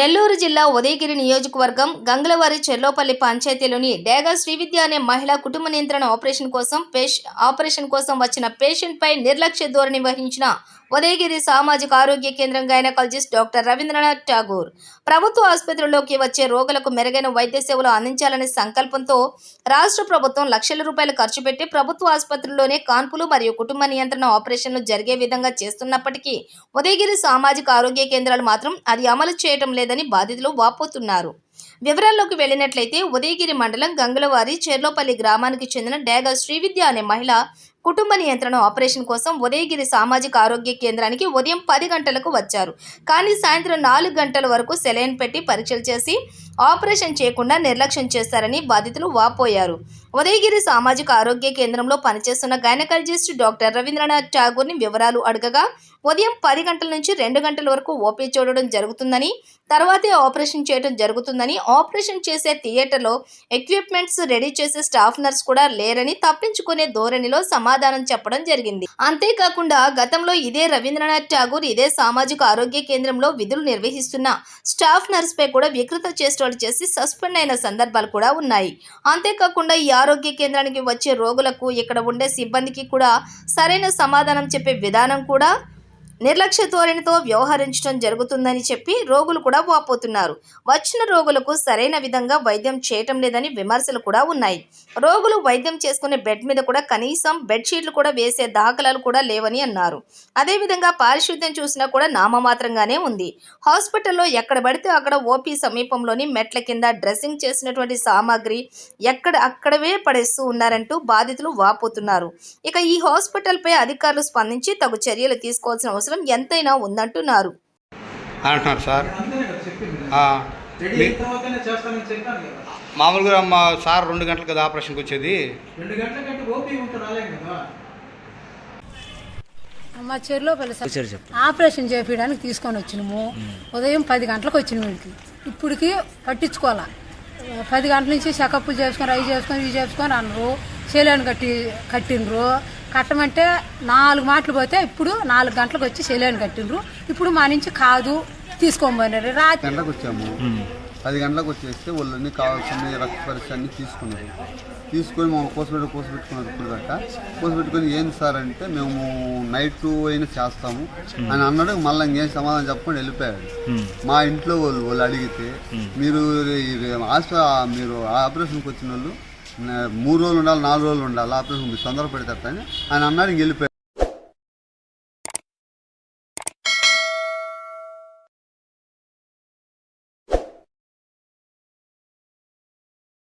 నెల్లూరు జిల్లా ఉదయగిరి నియోజకవర్గం గంగలవారి చెర్లోపల్లి పంచాయతీలోని డేగా శ్రీవిద్య అనే మహిళ కుటుంబ నియంత్రణ ఆపరేషన్ కోసం పేష్ ఆపరేషన్ కోసం వచ్చిన పేషెంట్పై నిర్లక్ష్య ధోరణి వహించిన ఉదయగిరి సామాజిక ఆరోగ్య కేంద్రం గైనకాలజిస్ట్ డాక్టర్ రవీంద్రనాథ్ ఠాగూర్. ప్రభుత్వ ఆసుపత్రుల్లోకి వచ్చే రోగులకు మెరుగైన వైద్య సేవలు అందించాలనే సంకల్పంతో రాష్ట్ర ప్రభుత్వం లక్షల రూపాయలు ఖర్చు పెట్టి ప్రభుత్వ ఆసుపత్రుల్లోనే కాన్పులు మరియు కుటుంబ నియంత్రణ ఆపరేషన్లు జరిగే విధంగా చేస్తున్నప్పటికీ ఉదయగిరి సామాజిక ఆరోగ్య కేంద్రాలు మాత్రం అది అమలు చేయటం లేదని బాధితులు వాపోతున్నారు. వివరాల్లోకి వెళ్ళినట్లయితే ఉదయగిరి మండలం గంగులవారి చెర్లోపల్లి గ్రామానికి చెందిన డేగా శ్రీవిద్య అనే మహిళ కుటుంబ నియంత్రణ ఆపరేషన్ కోసం ఉదయగిరి సామాజిక ఆరోగ్య కేంద్రానికి ఉదయం పది గంటలకు వచ్చారు. కానీ సాయంత్రం నాలుగు గంటల వరకు సెలైన్ పెట్టి పరీక్షలు చేసి ఆపరేషన్ చేయకుండా నిర్లక్ష్యం చేశారని బాధితులు వాపోయారు. ఉదయగిరి సామాజిక ఆరోగ్య కేంద్రంలో పనిచేస్తున్న గైనకాలజిస్ట్ డాక్టర్ రవీంద్రనాథ్ ఠాగూర్ని వివరాలు అడగగా ఉదయం పది గంటల నుంచి రెండు గంటల వరకు ఓపీ చూడడం జరుగుతుందని తర్వాతే ఆపరేషన్ చేయడం జరుగుతుందని ఆపరేషన్ చేసే థియేటర్లో ఎక్విప్మెంట్స్ రెడీ చేసే స్టాఫ్ నర్స్ కూడా లేరని తప్పించుకునే ధోరణిలో సమాధానం చెప్పడం జరిగింది. అంతేకాకుండా గతంలో ఇదే రవీంద్రనాథ్ ఠాగూర్ ఇదే సామాజిక ఆరోగ్య కేంద్రంలో విధులు నిర్వహిస్తున్న స్టాఫ్ నర్స్ పై కూడా వికృత చేష్టలు చేసి సస్పెండ్ అయిన సందర్భాలు కూడా ఉన్నాయి. అంతేకాకుండా ఈ ఆరోగ్య కేంద్రానికి వచ్చే రోగులకు ఇక్కడ ఉండే సిబ్బందికి కూడా సరైన సమాధానం చెప్పే విధానం కూడా నిర్లక్ష్య ధోరణితో వ్యవహరించడం జరుగుతుందని చెప్పి రోగులు కూడా వాపోతున్నారు. వచ్చిన రోగులకు సరైన విధంగా వైద్యం చేయటం లేదని విమర్శలు కూడా ఉన్నాయి. రోగులు వైద్యం చేసుకునే బెడ్ మీద కూడా కనీసం బెడ్షీట్లు కూడా వేసే దాఖలాలు కూడా లేవని అన్నారు. అదేవిధంగా పారిశుద్ధ్యం చూసినా కూడా నామమాత్రంగానే ఉంది. హాస్పిటల్లో ఎక్కడ పడితే అక్కడ ఓపీ సమీపంలోని మెట్ల కింద డ్రెస్సింగ్ చేసినటువంటి సామాగ్రి ఎక్కడ అక్కడవే పడేస్తూ ఉన్నారంటూ బాధితులు వాపోతున్నారు. ఇక ఈ హాస్పిటల్పై అధికారులు స్పందించి తగు చర్యలు తీసుకోవాల్సిన అవసరం ఎంతైనా ఉందంటున్నారు. అంటున్నారు సార్. మామూలుగా మా సార్ రెండు గంటలకు కదా ఆపరేషన్కి వచ్చేది. గంటల మా సార్. ఆపరేషన్ చేపించడానికి తీసుకొని వచ్చినాము. ఉదయం పది గంటలకు వచ్చిన వీడికి ఇప్పటికి పట్టించుకోవాలా? పది గంటల నుంచి చెకప్లు చేసుకొని అవి చేసుకొని ఇవి చేసుకొని అన్నారు. సెలైన్ కట్టి కట్టిండ్రు. కట్టమంటే నాలుగు మాటలు పోతే ఇప్పుడు నాలుగు గంటలకు వచ్చి సెలైన్ కట్టిండ్రు. ఇప్పుడు మా నుంచి కాదు తీసుకోమన్నారు. రాత్రి గంటలకు వచ్చాము. పది గంటలకు వచ్చేస్తే వాళ్ళని కావాల్సిన రక్త పరీక్ష అన్ని తీసుకున్నారు. తీసుకొని మమ్మల్ని కోసపెట్టి కోసపెట్టుకున్నారు ఇప్పుడు గట్ట కోసపెట్టుకొని ఏంది సార్ అంటే మేము నైట్ అయినా చేస్తాము. అని అన్నాడు. మళ్ళీ ఇంకేం సమాధానం చెప్పకుండా వెళ్ళిపోయాడు. మా ఇంట్లో వాళ్ళు వాళ్ళు అడిగితే మీరు హాస్పిటల్ మీరు ఆపరేషన్కి వచ్చిన వాళ్ళు మూడు రోజులు ఉండాలి నాలుగు రోజులు ఉండాలి ఆపరేషన్ మీరు తొందర పెడతారని ఆయన అన్నాడు ఇంక వెళ్ళిపోయాడు